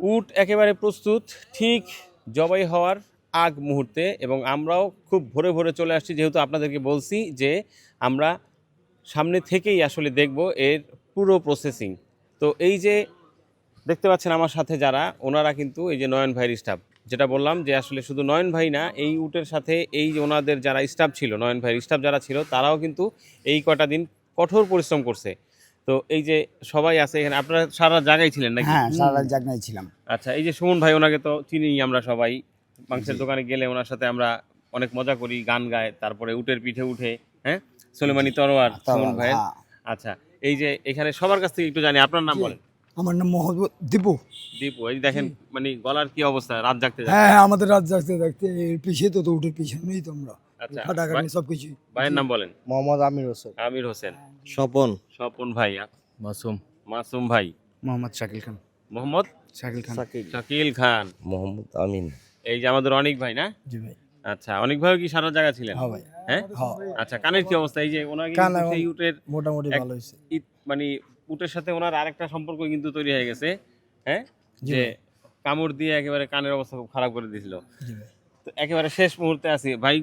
উট একেবারে প্রস্তুত, ঠিক জবাই হওয়ার আগ মুহূর্তে এবং আমরাও খুব ভোরে ভোরে চলে আসছি, যেহেতু আপনাদেরকে বলছি যে আমরা সামনে থেকেই আসলে দেখব এর পুরো প্রসেসিং তো এই যে দেখতে পাচ্ছেন আমার সাথে যারা, ওনারা কিন্তু এই যে নয়ন ভাইয়ের স্টাফ যেটা বললাম যে আসলে শুধু নয়ন ভাই না, এই উটের সাথে এই যে ওনাদের যারা স্টাফ ছিল, নয়ন ভাইয়ের স্টাফ যারা ছিল, তারাও কিন্তু এই কটা দিন কঠোর পরিশ্রম করছে। তো এই যে সবাই আছে এখানে আপনারা সারা জায়গায় ছিলেন নাকি? হ্যাঁ সারা জাগনায় ছিলাম। আচ্ছা এই যে সুমন ভাই ওনাকে তো চিনি আমরা সবাই। মাংসের দোকানে গেলে ওনার সাথে আমরা অনেক মজা করি গান গায় তারপরে উটের পিঠে উঠে হ্যাঁ? সোলেমানি তরোয়ার সুমন ভাইয়ের। হ্যাঁ। আচ্ছা এই যে এখানে সবার কাছ থেকে একটু জানি আপনার নাম বলেন। আমার নাম মোহাম্মদ দীপু। দীপু এই দেখেন মানে গলার কি অবস্থা রাত জাগতে হ্যাঁ হ্যাঁ আমাদের রাত জাগতে দেখতে এর পিছিয়ে তো তো উঠে পিছিয়ে নেই তোমরা আচ্ছা খাটাখাটি সব কিছু ভাইয়ের নাম বলেন? মোহাম্মদ আমির হোসেন। আমির হোসেন। স্বপন। স্বপন ভাই মাসুম। মাসুম ভাই। মোহাম্মদ শাকিল খান। মোহাম্মদ? শাকিল খান। শাকিল। খান। মোহাম্মদ আমিন। এই যে আমাদের অনেক ভাই না? জি ভাই। আচ্ছা অনেক ভাই কি সারা জায়গা ছিলেন? হ্যাঁ ভাই। হ্যাঁ? হ্যাঁ আচ্ছা কানের কি অবস্থা? এই যে ওনাকে সেই উটের মোটামুটি ভালো হয়েছে। মানে উটের সাথে ওনার আরেকটা সম্পর্ক কিন্তু তৈরি হয়ে গেছে হ্যাঁ? যে কামড় দিয়ে একেবারে কানের অবস্থা খুব খারাপ করে দিয়েছিল। তো একেবারে শেষ মুহূর্তে আছি। ভাই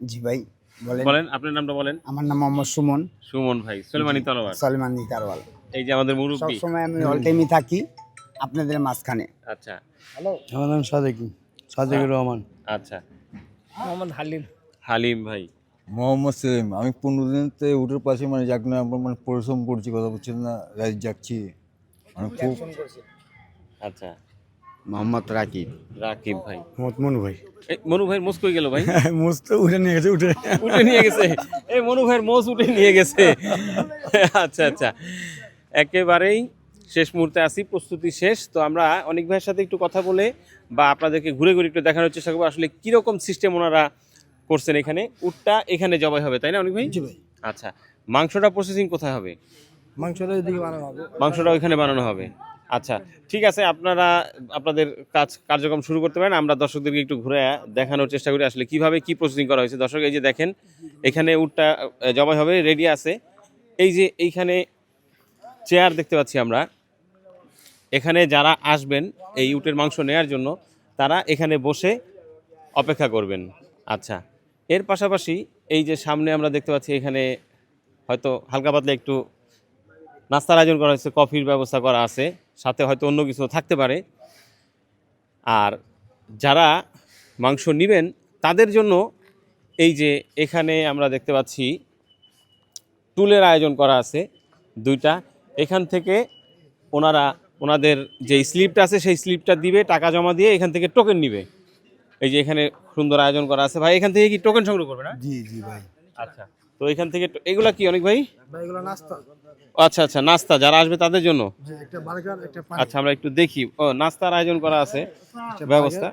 জি ভাই বলেন। বলেন আপনার নামটা বলেন। আমার নাম মোহাম্মদ সুমন। সুমন ভাই সুলেমানি তলোয়ার। সলমান নিতারওয়াল এই যে আমাদের মুরব্বী। সবসময় আমি অল টাইমই থাকি আপনাদের মাঝখানে। আচ্ছা। আমার নাম সাদেকি সাদেকুর রহমান। আচ্ছা। মোহাম্মদ হালিম। হালিম ভাই। মোহাম্মদ সেলিম আমি পনেরো দিন থেকে উঠের পাশে মানে যাক না আমরা মানে পরিশ্রম করছি কথা বলছেন না রাত যাচ্ছি। মানে খুব আচ্ছা। মোহাম্মদ রাকিব। রাকিব ভাই। মোহাম্মদ মনু ভাই। মনু ভাই মোস কই গেল ভাই? মোজ তো উঠে নিয়ে গেছে উঠে। উঠে নিয়ে গেছে। এই মনু ভাইয়ের মোস উঠে নিয়ে গেছে। আচ্ছা আচ্ছা। একেবারেই শেষ মুহূর্তে আসি প্রস্তুতি শেষ। তো আমরা অনেক ভাইয়ের সাথে একটু কথা বলে বা আপনাদেরকে ঘুরে ঘুরে একটু দেখানোর চেষ্টা করব আসলে কীরকম সিস্টেম ওনারা করছেন এখানে। উটটা এখানে জবাই হবে তাই না অনেক ভাই? জি ভাই। আচ্ছা মাংসটা প্রসেসিং কোথায় হবে? মাংসটা এদিকে বানানো হবে। মাংসটা ওইখানে বানানো হবে। আচ্ছা ঠিক আছে, আপনারা, আপনাদের কাজ, কার্যক্রম শুরু করতে পারেন, আমরা দর্শকদেরকে একটু ঘুরে দেখানোর চেষ্টা করি আসলে কীভাবে কি প্রসেসিং করা হয়েছে। দর্শক, এই যে দেখেন, এখানে উটটা জবাই হবে রেডি আছে। এই যে এইখানে চেয়ার দেখতে পাচ্ছি আমরা। এখানে যারা আসবেন এই উটের মাংস নেয়ার জন্য, তারা এখানে বসে অপেক্ষা করবেন। আচ্ছা এর পাশাপাশি এই যে সামনে আমরা দেখতে পাচ্ছি, এখানে হয়তো হালকা পাতলা একটু নাস্তার আয়োজন করা হয়েছে, কফির ব্যবস্থা করা আছে। সাথে হয়তো অন্য কিছু থাকতে পারে। আর যারা মাংস নেবেন তাদের জন্য এই যে এখানে আমরা দেখতে পাচ্ছি টুলের আয়োজন করা আছে দুইটা। এখান থেকে ওনারা ওনাদের যে স্লিপটা আছে সেই স্লিপটা দিবে টাকা জমা দিয়ে এখান থেকে টোকেন নিবে। এই যে এখানে সুন্দর আয়োজন করা আছে। ভাই এখান থেকে কি টোকেন সংগ্রহ করবে না? জি জি ভাই। আচ্ছা তো এখান থেকে এগুলা কি অনেক ভাই? ভাই এগুলো নাস্তা। আচ্ছা আচ্ছা নাস্তা যারা আসবে তাদের জন্য? আচ্ছা আমরা একটু দেখি। ও নাস্তার আয়োজন করা আছে। ব্যবস্থা?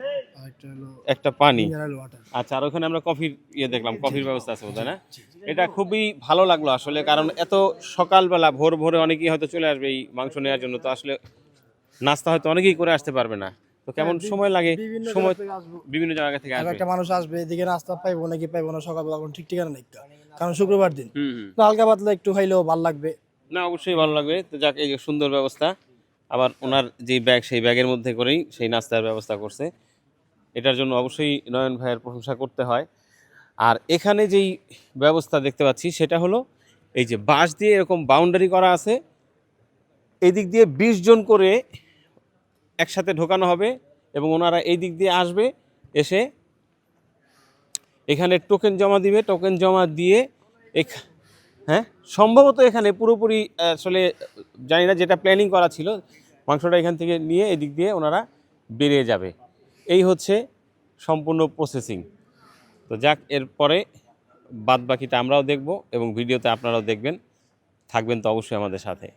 একটা পানি। আচ্ছা আর ওখানে আমরা কফির ইয়ে দেখলাম কফির ব্যবস্থা আছে বোধহয় না এটা খুবই ভালো লাগল আসলে কারণ এত সকালবেলা ভোর ভোরে অনেকেই হয়তো চলে আসবে এই মাংস নেওয়ার জন্য তো আসলে নাস্তা হয়তো অনেকেই করে আসতে পারবে না। তো কেমন সময় লাগে? সময় বিভিন্ন জায়গা থেকে আসবে। একটা মানুষ আসবে এদিকে নাস্তা পাইবো নাকি পাইবো না সকালবেলা ঠিক ঠিকানা নেই কারণ শুক্রবার দিন। হালকা পাতলা একটু খাইলেও ভালো লাগবে। না, অবশ্যই ভালো লাগবে। তো যাক, এই সুন্দর ব্যবস্থা। আবার ওনার যে ব্যাগ, সেই ব্যাগের মধ্যে করেই সেই নাস্তার ব্যবস্থা করছে। এটার জন্য অবশ্যই নয়ন ভাইয়ের প্রশংসা করতে হয়। আর এখানে যেই ব্যবস্থা দেখতে পাচ্ছি, সেটা হলো এই যে বাঁশ দিয়ে এরকম বাউন্ডারি করা আছে। এদিক দিয়ে বিশ জন করে একসাথে ঢোকানো হবে এবং ওনারা এই দিক দিয়ে আসবে, এসে এখানে টোকেন জমা দিবে। টোকেন জমা দিয়ে হ্যাঁ? সম্ভবত এখানে পুরোপুরি, আসলে জানি না যেটা প্ল্যানিং করা ছিল, মাংসটা এখান থেকে নিয়ে এদিক দিয়ে ওনারা বেরিয়ে যাবে। এই হচ্ছে সম্পূর্ণ প্রসেসিং তো যাক, এরপরে বাদ বাকিটা আমরাও দেখব এবং ভিডিওতে আপনারাও দেখবেন। থাকবেন তো অবশ্যই আমাদের সাথে।